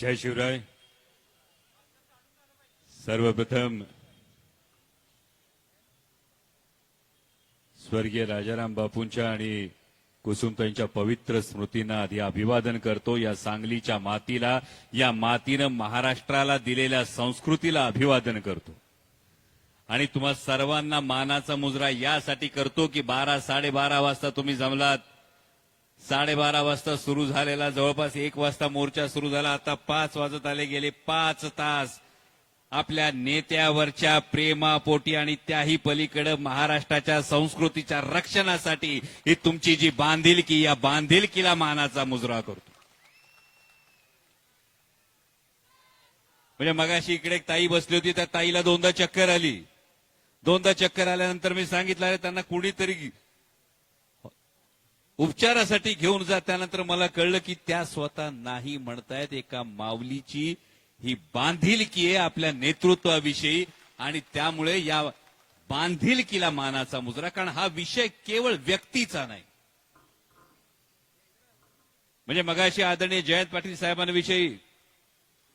जय शिवराय. सर्वप्रथम स्वर्गीय राजाराम बापूंच्या आणि कुसुमताईंच्या पवित्र स्मृतींना आधी अभिवादन करतो. या सांगलीच्या मातीला या मातीनं महाराष्ट्राला दिलेल्या संस्कृतीला अभिवादन करतो. आणि तुम्हा सर्वांना मानाचा मुजरा यासाठी करतो की बारा साडेबारा वाजता तुम्ही जमलात. साडेबारा वाजता सुरू झालेला जवळपास एक वाजता मोर्चा सुरू झाला. आता पाच वाजत आले गेले पाच तास आपल्या नेत्यावरच्या प्रेमापोटी आणि त्याही पलीकडे महाराष्ट्राच्या संस्कृतीच्या रक्षणासाठी ही तुमची जी बांधिलकी या बांधिलकीला मानाचा मुजरा करतो. म्हणजे मगाशी इकडे एक ताई बसली होती त्या ताईला दोनदा चक्कर आली. दोनदा चक्कर आल्यानंतर मी सांगितलं "अरे, त्यांना कुणीतरी उपचारासाठी घेऊन जा. त्यानंतर मला कळलं की त्या स्वतः नाही म्हणतायत. एका माऊलीची ही बांधिलकी आहे आपल्या नेतृत्वाविषयी आणि त्यामुळे या बांधिलकीला मानाचा मुजरा. कारण हा विषय केवळ व्यक्तीचा नाही. म्हणजे मगाशी आदरणीय जयंत पाटील साहेबांविषयी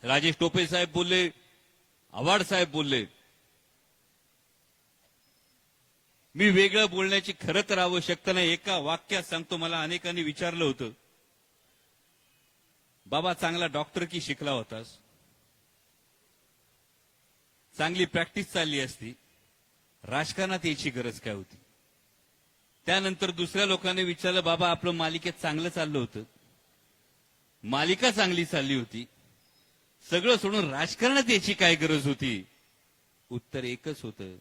राजेश टोपे साहेब बोलले आव्हाड साहेब बोलले मी वेगळं बोलण्याची खरं तर आवश्यकता नाही. एका वाक्यात सांगतो मला अनेकांनी विचारलं होतं. बाबा चांगला डॉक्टर की शिकला होतास? चांगली प्रॅक्टिस चालली असती. राजकारणात यायची गरज काय होती? त्यानंतर दुसऱ्या लोकांनी विचारलं बाबा आपलं मालिकेत चांगलं चाललं होतं. मालिका चांगली चालली होती. सगळं सोडून राजकारणात याची काय गरज होती? उत्तर एकच होतं.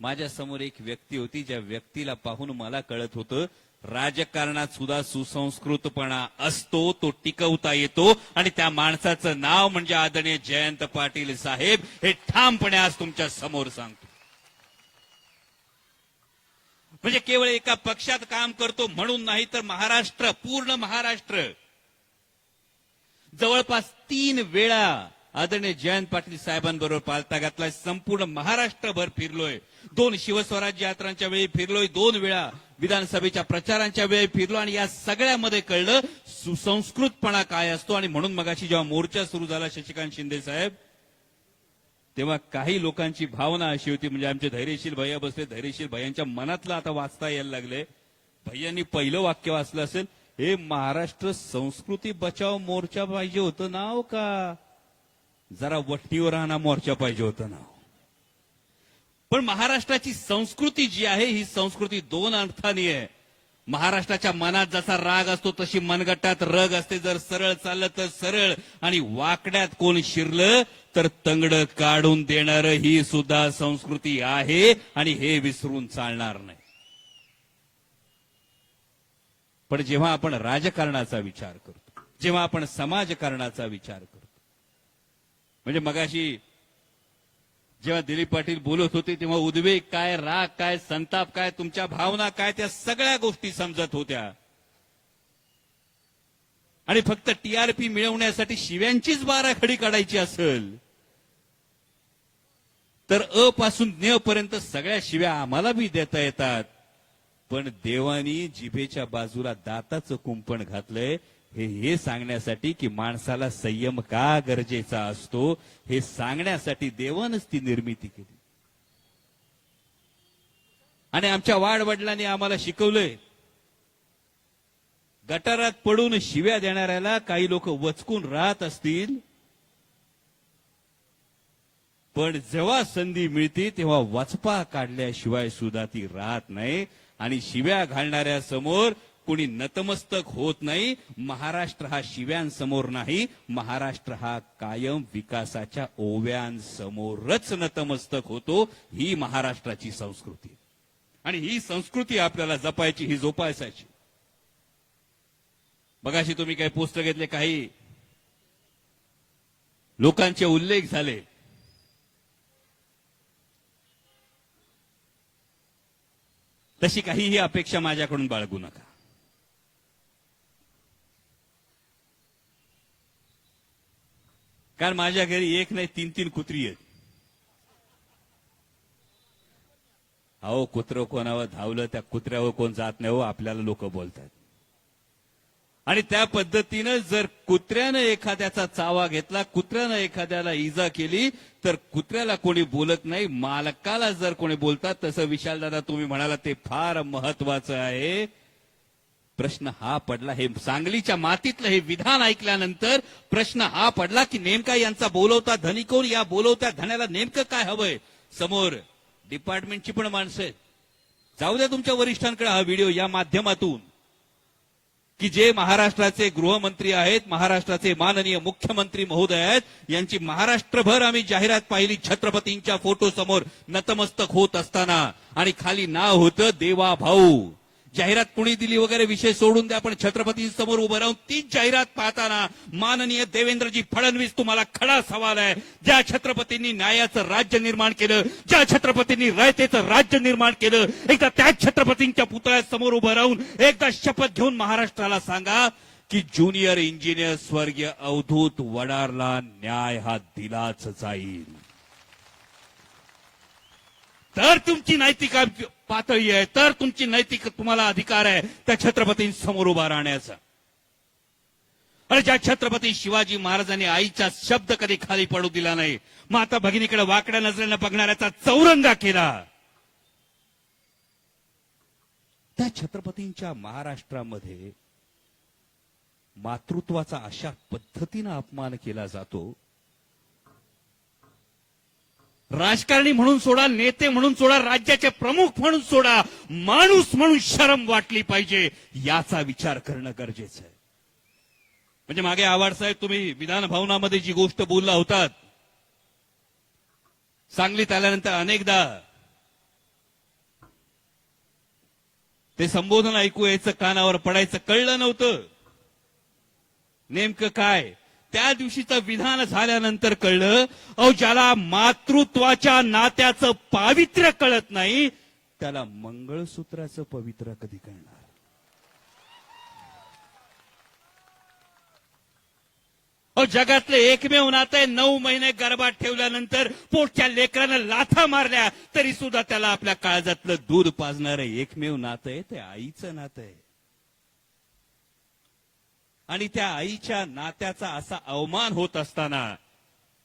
माझ्यासमोर एक व्यक्ती होती ज्या व्यक्तीला पाहून मला कळत होतं राजकारणात सुद्धा सुसंस्कृतपणा असतो तो टिकवता येतो आणि त्या माणसाचं नाव म्हणजे आदरणीय जयंत पाटील साहेब हे ठामपणे आज तुमच्यासमोर सांगतो. म्हणजे केवळ एका पक्षात काम करतो म्हणून नाही तर महाराष्ट्र पूर्ण महाराष्ट्र. जवळपास तीन वेळा आदरणीय जयंत पाटील साहेबांबरोबर पालता घातलाय. संपूर्ण महाराष्ट्रभर फिरलोय. दोन शिवस्वराज्य यात्रांच्या वेळी फिरलोय. दोन वेळा विधानसभेच्या प्रचारांच्या वेळी फिरलो आणि या सगळ्यामध्ये कळलं सुसंस्कृतपणा काय असतो. आणि म्हणून मगाशी जेव्हा मोर्चा सुरू झाला शशिकांत शिंदे साहेब तेव्हा काही लोकांची भावना अशी होती. म्हणजे आमचे धैर्यशील भैया बसले. धैर्यशील भैयांच्या मनातलं आता वाचता यायला लागले. भैयांनी पहिलं वाक्य वाचलं असेल हे महाराष्ट्र संस्कृती बचाव मोर्चा पाहिजे होतं नाव का? जरा वट्टीवर राहणा मोर्चा पाहिजे होता ना. पण महाराष्ट्राची संस्कृती जी आहे ही संस्कृती दोन अर्थानी आहे. महाराष्ट्राच्या मनात जसा राग असतो तशी मनगटात रग असते. जर सरळ चाललं तर सरळ आणि वाकड्यात कोण शिरलं तर तंगड काढून देणार ही सुद्धा संस्कृती आहे आणि हे विसरून चालणार नाही. पण जेव्हा आपण राजकारणाचा विचार करतो जेव्हा आपण समाजकारणाचा विचार करतो म्हणजे मगाशी जेव्हा दिलीप पाटील बोलत होते तेव्हा उद्वेग काय राग काय संताप काय तुमच्या भावना काय त्या सगळ्या गोष्टी समजत होत्या. आणि फक्त टीआरपी मिळवण्यासाठी शिव्यांचीच बाराखडी काढायची असेल तर अ पासून ज्ञ पर्यंत सगळ्या शिव्या आम्हाला बी देता येतात. पण देवानी जिभेच्या बाजूला दाताचं कुंपण घातलंय हे हे सांगण्यासाठी की माणसाला संयम का गरजेचा असतो हे सांगण्यासाठी देवानच ती निर्मिती केली. आणि आमच्या वाडवडिलांनी आम्हाला शिकवलंय गटारात पडून शिव्या देणाऱ्याला काही लोक वचकून राहत असतील पण जेव्हा संधी मिळते तेव्हा वचपा काढल्याशिवाय सुद्धा ती राहत नाही आणि शिव्या घालणाऱ्या समोर कुणी नतमस्तक होत नाही महाराष्ट्र हा शिव्यांसमोर नाही महाराष्ट्र हा कायम विकासाच्या ओव्यांसमोरच नतमस्तक होतो ही महाराष्ट्राची संस्कृती आणि ही संस्कृती आपल्याला जपायची ही जोपासायची. बघाशी तुम्ही काही पुस्तक घेतले काही लोकांचे उल्लेख झाले. तशी काहीही अपेक्षा माझ्याकडून बाळगू नका. कारण माझ्या घरी एक नाही तीन तीन कुत्री आहेत. अहो कुत्र कोणावर धावलं त्या कुत्र्यावर कोण जात नाही हो आपल्याला लोक बोलतात. आणि त्या पद्धतीनं जर कुत्र्यानं एखाद्याचा चावा घेतला कुत्र्यानं एखाद्याला इजा केली तर कुत्र्याला कोणी बोलत नाही मालकाला जर कोणी बोलतात तसं विशालदादा तुम्ही म्हणाला ते फार महत्वाचं आहे. प्रश्न हा पडला. हे सांगलीच्या मातीतलं हे विधान ऐकल्यानंतर प्रश्न हा पडला की नेमका यांचा बोलवता धनी कोण? या बोलवत्या धन्याला नेमकं काय हवंय? समोर डिपार्टमेंटची पण माणसं आहेत. जाऊ द्या तुमच्या वरिष्ठांकडे हा व्हिडिओ या माध्यमातून. की जे महाराष्ट्राचे गृहमंत्री आहेत महाराष्ट्राचे माननीय मुख्यमंत्री महोदय आहेत यांची महाराष्ट्रभर आम्ही जाहिरात पाहिली छत्रपतींच्या फोटो समोर. नतमस्तक होत असताना. आणि खाली नाव होतं देवा भाऊ. जाहिरात कुणी दिली वगैरे विषय सोडून द्या पण छत्रपती समोर उभं राहून तीच जाहिरात पाहताना माननीय देवेंद्रजी फडणवीस तुम्हाला खडा सवाल आहे. ज्या छत्रपतींनी न्यायाचं राज्य निर्माण केलं ज्या छत्रपतींनी रयतेचं राज्य निर्माण केलं एकदा त्याच छत्रपतींच्या पुतळ्यासमोर उभं राहून एकदा शपथ घेऊन महाराष्ट्राला सांगा की ज्युनियर इंजिनियर स्वर्गीय अवधूत वडारला न्याय हा दिलाच जाईल. तर तुमची नैतिक पातळी आहे. तर तुमची नैतिक तुम्हाला अधिकार आहे. त्या छत्रपतींसमोर उभा राहण्याचा. अरे ज्या छत्रपती शिवाजी महाराजांनी आईचा शब्द कधी खाली पडू दिला नाही माता भगिनीकडे वाकड्या नजरेनं बघणाऱ्याचा चौरंगा केला. त्या छत्रपतींच्या महाराष्ट्रामध्ये मातृत्वाचा अशा पद्धतीनं अपमान केला जातो राजकारणी म्हणून सोडा नेते म्हणून सोडा राज्याचे प्रमुख म्हणून सोडा माणूस म्हणून शरम वाटली पाहिजे याचा विचार करणं गरजेचं आहे. म्हणजे मागे आवाडसाहेब तुम्ही विधान भवनामध्ये जी गोष्ट बोलला होतात सांगलीत आल्यानंतर अनेकदा ते संबोधन ऐकू यायचं कानावर पडायचं कळलं नव्हतं. नेमकं काय? त्या दिवशीचं विधान झाल्यानंतर कळलं अहो ज्याला मातृत्वाच्या नात्याचं पावित्र्य कळत नाही त्याला मंगळसूत्राचं पवित्र कधी कळणार? अहो जगातलं एकमेव नातं आहे. नऊ महिने गर्भात ठेवल्यानंतर पोटच्या लेकरानं लाथा मारल्या तरी सुद्धा त्याला आपल्या काळजातलं दूध पाजणारं एकमेव नातं आहे. ते आईचं नातं आहे. आणि त्या आईच्या नात्याचा असा अवमान होत असताना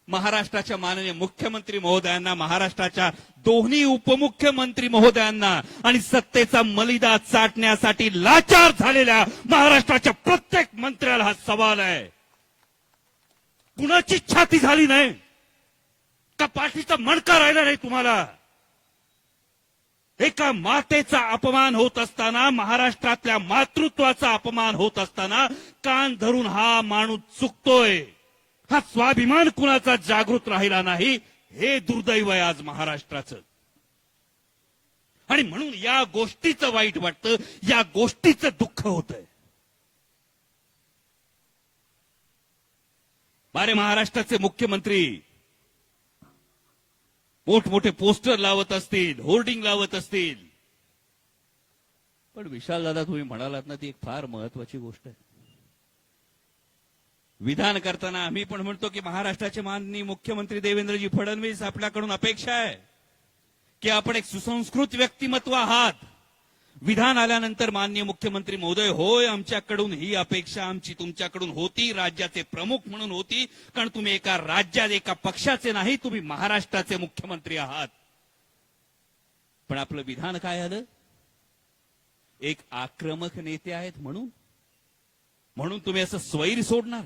महाराष्ट्राच्या माननीय मुख्यमंत्री महोदयांना महाराष्ट्राच्या दोन्ही उपमुख्यमंत्री महोदयांना आणि सत्तेचा मलिदा चाटण्यासाठी लाचार झालेल्या महाराष्ट्राच्या प्रत्येक मंत्र्याला हा सवाल आहे. कुणाची छाती झाली नाही. का पाठीचा मणका राहिला नाही तुम्हाला? एका मातेचा अपमान होत असताना महाराष्ट्रातल्या मातृत्वाचा अपमान होत असताना कान धरून हा माणूस चुकतोय. हा स्वाभिमान कुणाचा जागृत राहिला नाही हे दुर्दैव आहे आज महाराष्ट्राचं. आणि म्हणून या गोष्टीचं वाईट वाटतं या गोष्टीचं दुःख होत आहे बारे महाराष्ट्राचे मुख्यमंत्री मोठमोठे पोस्टर लावत असतील होर्डिंग लावत असतील. पण विशाल दादा तुम्ही म्हणालात ना ती एक फार महत्वाची गोष्ट आहे. विधान करताना आम्ही पण म्हणतो की महाराष्ट्राचे माननीय मुख्यमंत्री देवेंद्रजी फडणवीस आपल्याकडून अपेक्षा आहे की आपण एक सुसंस्कृत व्यक्तिमत्व आहात. विधान आल्यानंतर माननीय मुख्यमंत्री महोदय होय आमच्याकडून ही अपेक्षा आमची तुमच्याकडून होती राज्याचे प्रमुख म्हणून होती कारण तुम्ही एका राज्यात एका पक्षाचे नाही तुम्ही महाराष्ट्राचे मुख्यमंत्री आहात. पण आपलं विधान काय आलं? एक आक्रमक नेते आहेत म्हणून. म्हणून तुम्ही असं स्वैर सोडणार.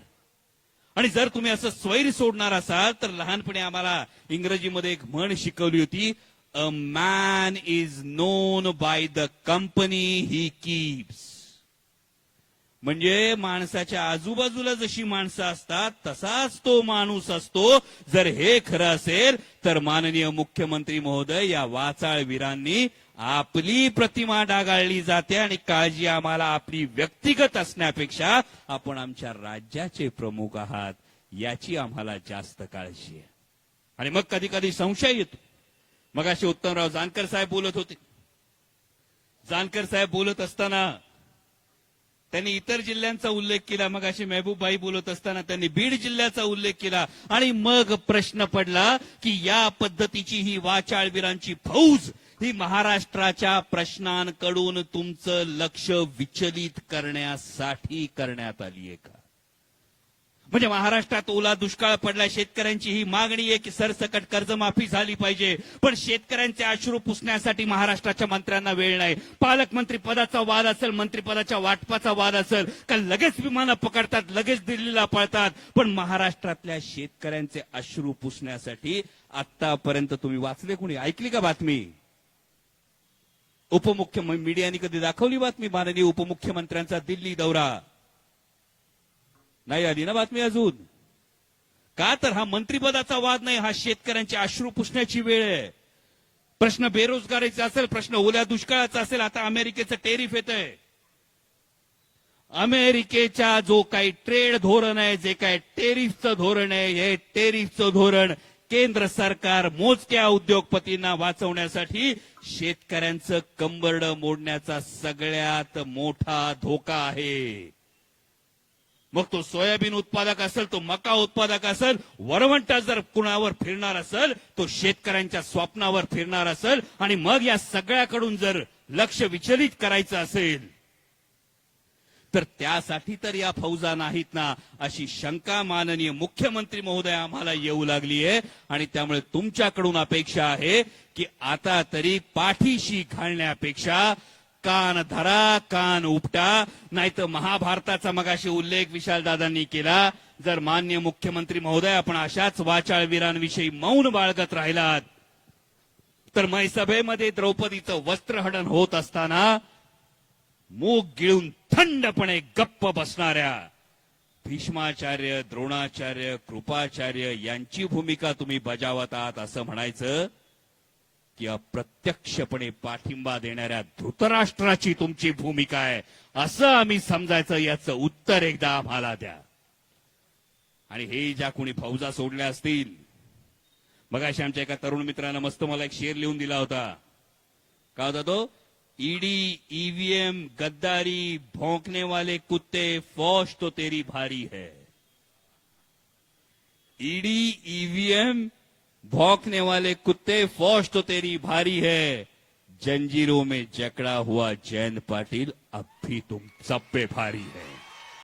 आणि जर तुम्ही असं स्वैर सोडणार असाल तर लहानपणी आम्हाला इंग्रजीमध्ये एक म्हण शिकवली होती a man is known by the company he keeps. म्हणजे माणसाच्या आजूबाजूला जशी माणसं असतात तसाच तो माणूस असतो. जर हे खरं असेल तर माननीय मुख्यमंत्री महोदय या वाचाळवीरांनी आपली प्रतिमा डागाळली जाते आणि काळजी आम्हाला आपली व्यक्तिगत असण्यापेक्षा आपण आमच्या राज्याचे प्रमुख आहात याची आम्हाला जास्त काळजी आहे. आणि मग कधी कधी संशय येतो. मग असे उत्तमराव जानकर साहेब बोलत होते. जानकर साहेब बोलत असताना त्यांनी इतर जिल्ह्यांचा उल्लेख केला. मग अशी मेहबूबबाई बोलत असताना त्यांनी बीड जिल्ह्याचा उल्लेख केला. आणि मग प्रश्न पडला की या पद्धतीची ही वाचाळवीरांची फौज ही महाराष्ट्राच्या प्रश्नांकडून तुमचं लक्ष विचलित करण्यासाठी करण्यात आली आहे का? म्हणजे महाराष्ट्रात ओला दुष्काळ पडला शेतकऱ्यांची ही मागणी आहे की सरसकट कर्जमाफी झाली पाहिजे. पण शेतकऱ्यांचे अश्रू पुसण्यासाठी महाराष्ट्राच्या मंत्र्यांना वेळ नाही. पालकमंत्री पदाचा वाद असेल मंत्रिपदाच्या वाटपाचा वाद असेल का लगेच विमानं पकडतात लगेच दिल्लीला पळतात. पण महाराष्ट्रातल्या शेतकऱ्यांचे अश्रू पुसण्यासाठी आतापर्यंत तुम्ही वाचले कोणी? ऐकली का बातमी? उपमुख्य मीडियाने कधी दाखवली बातमी? माननीय उपमुख्यमंत्र्यांचा दिल्ली दौरा. नाही आली ना बातमी अजून. का तर हा मंत्रीपदाचा वाद नाही हा शेतकऱ्यांचे अश्रू पुसण्याची वेळ आहे. प्रश्न बेरोजगारीचा असेल प्रश्न ओल्या दुष्काळाचा असेल आता अमेरिकेचं टेरिफ येत आहे अमेरिकेच्या जो काही ट्रेड धोरण आहे जे काही टेरिफचं धोरण आहे हे टेरिफचं धोरण केंद्र सरकार मोजक्या उद्योगपतींना वाचवण्यासाठी शेतकऱ्यांचं कंबरड मोडण्याचा सगळ्यात मोठा धोका आहे. मग तो सोयाबीन उत्पादक असेल तो मका उत्पादक असेल वरवंटा जर कुणावर फिरणार असेल तो शेतकऱ्यांच्या स्वप्नावर फिरणार असेल आणि मग या सगळ्याकडून जर लक्ष विचलित करायचं असेल तर त्यासाठी तर या फौजा नाहीत ना अशी शंका माननीय मुख्यमंत्री महोदय आम्हाला येऊ लागली आहे आणि त्यामुळे तुमच्याकडून अपेक्षा आहे की आता तरी पाठीशी घालण्यापेक्षा कान धरा कान उपटा. नाहीतर महाभारताचा मगाशी उल्लेख विशाल दादांनी केला. जर मान्य मुख्यमंत्री महोदय आपण अशाच वाचाळवीरांविषयी मौन बाळगत राहिलात तर मैसभेमध्ये द्रौपदीचं वस्त्रहडन होत असताना मूग गिळून थंडपणे गप्प बसणाऱ्या भीष्माचार्य द्रोणाचार्य कृपाचार्य यांची भूमिका तुम्ही बजावत आहात असं म्हणायचं. की अप्रत्यक्षपणे पाठिंबा देणाऱ्या धृतराष्ट्राची तुमची भूमिका आहे असं आम्ही समजायचं याचं उत्तर एकदा आम्हाला द्या. आणि हे ज्या कोणी फौजा सोडल्या असतील बघा अशा आमच्या एका तरुण मित्रानं मस्त मला एक शेर लिहून दिला होता. का होता तो? ईडी ईव्हीएम गद्दारी भोंकने वाले कुत्ते फौज तो तेरी भारी है. ईडी ईव्हीएम भौंकने वाले कुत्ते फौज तो तेरी भारी है। जंजीरों में जकड़ा हुआ जैन पाटिल अब भी तुम सब पे भारी है।